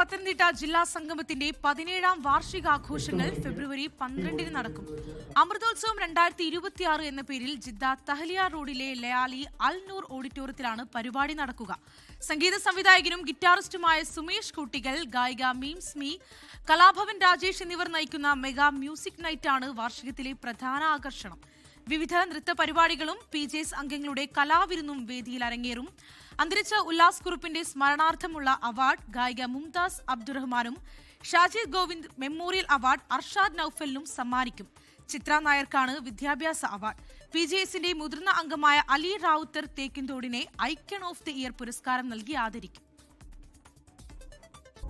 പത്തനംതിട്ട ജില്ലാ സംഗമത്തിന്റെ പതിനേഴാം വാർഷികാഘോഷങ്ങൾ ഫെബ്രുവരി പന്ത്രണ്ടിന് നടക്കും. അമൃതോത്സവം രണ്ടായിരത്തി ഇരുപത്തിയാറ് എന്ന പേരിൽ ജിദ്ദ തഹലിയ റോഡിലെ ലയാലി അൽ നൂർ ഓഡിറ്റോറിയത്തിലാണ് പരിപാടി നടക്കുക. സംഗീത സംവിധായകനും ഗിറ്റാറിസ്റ്റുമായ സുമേഷ് കുട്ടികൾ ഗായിക മീംസ് മീ കലാഭവൻ രാജേഷ് എന്നിവർ നയിക്കുന്ന മെഗാ മ്യൂസിക് നൈറ്റാണ് വാർഷികത്തിലെ പ്രധാന ആകർഷണം. വിവിധ നൃത്ത പരിപാടികളും പി ജെ എസ് അംഗങ്ങളുടെ കലാവിരുന്നും വേദിയിൽ അരങ്ങേറും. അന്തരിച്ച ഉല്ലാസ് കുറുപ്പിന്റെ സ്മരണാർത്ഥമുള്ള അവാർഡ് ഗായിക മുംതാസ് അബ്ദുറഹ്മാനും ഷാജിദ് ഗോവിന്ദ് മെമ്മോറിയൽ അവാർഡ് അർഷാദ് നൌഫലിനും സമ്മാനിക്കും. ചിത്ര നായർക്കാണ് വിദ്യാഭ്യാസ അവാർഡ്. പി ജെ എസിന്റെ മുതിർന്ന അംഗമായ അലി റാവുത്തർ തേക്കിൻതോടിനെ ഐക്കൺ ഓഫ് ദി ഇയർ പുരസ്കാരം നൽകി ആദരിക്കും.